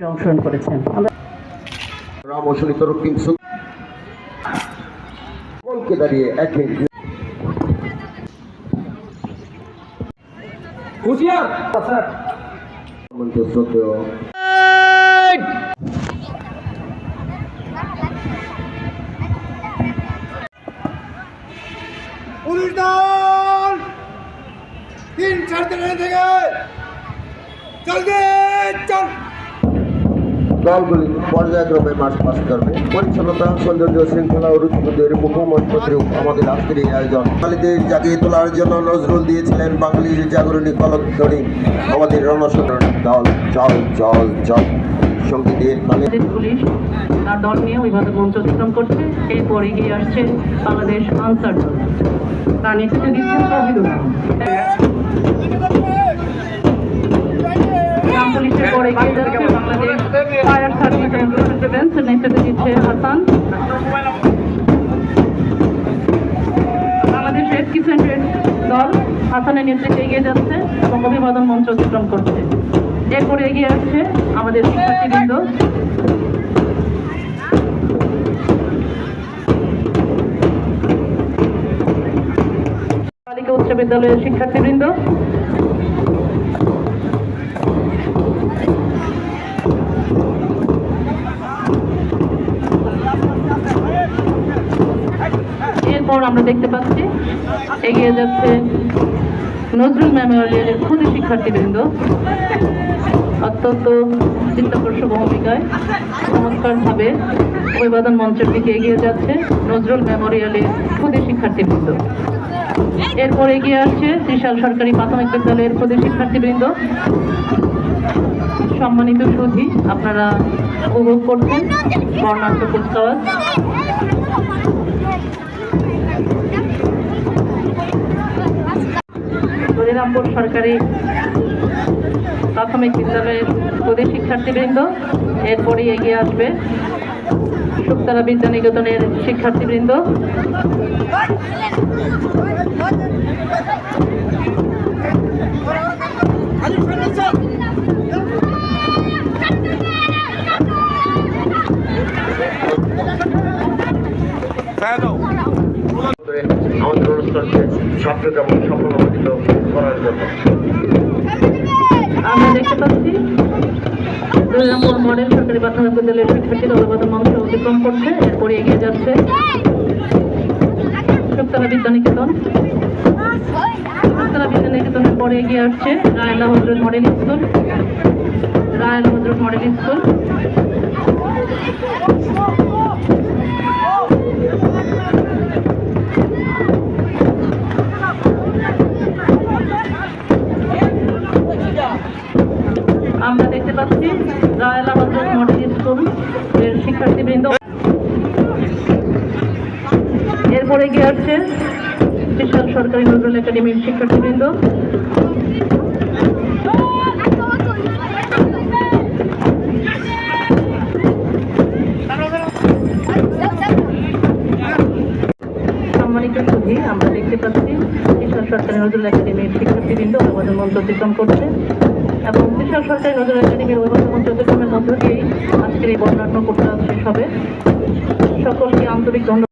অংশগ্রহণ করেছেন পুলিশ দল তিন তিনটা থেকে চলবে চল দলগুলি পর্যায়ক্রমে মাঠ পাস করবে। পরিচ্ছন্নতা, সৌন্দর্য, শৃঙ্খলা ও রুচিবোধের মুখমন্ত্রী আমাদের আজকের এই আয়োজন। বাঙালিদের জাগিয়ে তোলার জন্য নজরুল দিয়েছিলেন বাঙালির জাগরণী কলধ্বনি। আমাদের রণসংগ্রাম দল চল চল চল সঙ্গীতের বাংলাদেশ পুলিশ তার দল নিয়ে অভিবাদন মঞ্চ অতিক্রম করছে। এরপর এগিয়ে আসছে বাংলাদেশ আনসার দল। তার নেতৃত্বে দিচ্ছেন পুলিশের পর এগিয়ে যাচ্ছে ফায়ার সার্ভিস দিচ্ছে হাসান। বাংলাদেশ দল হাসানের নেতৃত্বে এগিয়ে যাচ্ছে এবং অভিবাদন মঞ্চ অতিক্রম করছে। এরপরে এগিয়ে আসছে আমাদের শিক্ষার্থীবৃন্দ। বালিকা উচ্চ বিদ্যালয়ের শিক্ষার্থীবৃন্দ। এরপর আমরা দেখতে পাচ্ছি, এগিয়ে যাচ্ছে নজরুল মেমোরিয়ালের ক্ষুদে শিক্ষার্থীবৃন্দ। অত্যন্ত চিত্তাকর্ষক ভূমিকায় চমৎকারভাবে অভিবাদন মঞ্চের দিকে এগিয়ে যাচ্ছে নজরুল মেমোরিয়ালের ক্ষুদে শিক্ষার্থীবৃন্দ। এরপর এগিয়ে আসছে ত্রিশাল সরকারি প্রাথমিক বিদ্যালয়ের ক্ষুদে শিক্ষার্থীবৃন্দ। সম্মানিত সুধী, আপনারা উপভোগ করছেন। বর্ণাঢ্য কুচকাওয়াজ হরিরামপুর সরকারি প্রাথমিক বিদ্যালয়ের প্রতি শিক্ষার্থীবৃন্দ এরপরই এগিয়ে আসবে শুক্তারা বিদ্যানিকেতনের শিক্ষার্থীবৃন্দ। আমাদের সার্থক এবং সফলমণ্ডিত করার জন্য। আমরা দেখতে পাচ্ছি হরিরামপুর মডেল সরকারি প্রাথমিক বিদ্যালয়ের শিক্ষার্থীরা অভিবাদন মঞ্চ অতিক্রম করছে এরপরে এগিয়ে যাচ্ছে। শুক্তারা বিদ্যানিকেতন। শুক্তারা বিদ্যানিকেতনের পরে এগিয়ে আসছে Rayla Hazrat model school. Rayla Hazrat model school. পাচ্ছি। এর শিক্ষার্থীবৃন্দ। এরপরে গিয়ে আসছে বিশাল সরকারি নজরুল একাডেমির শিক্ষার্থীবৃন্দ। আমরা দেখতে পাচ্ছি বিশাল সরকারি নজরুল একাডেমির শিক্ষার্থীবৃন্দ অভিবাদন মঞ্চ অতিক্রম করছে। এবং বিশাল সরকারি নজর একাডেমির অভিবাদন চট্টগ্রামের মধ্য দিয়েই আজকের এই বর্ণাঢ্য করতে শেষ হবে। সকলকে আন্তরিক ধন্যবাদ।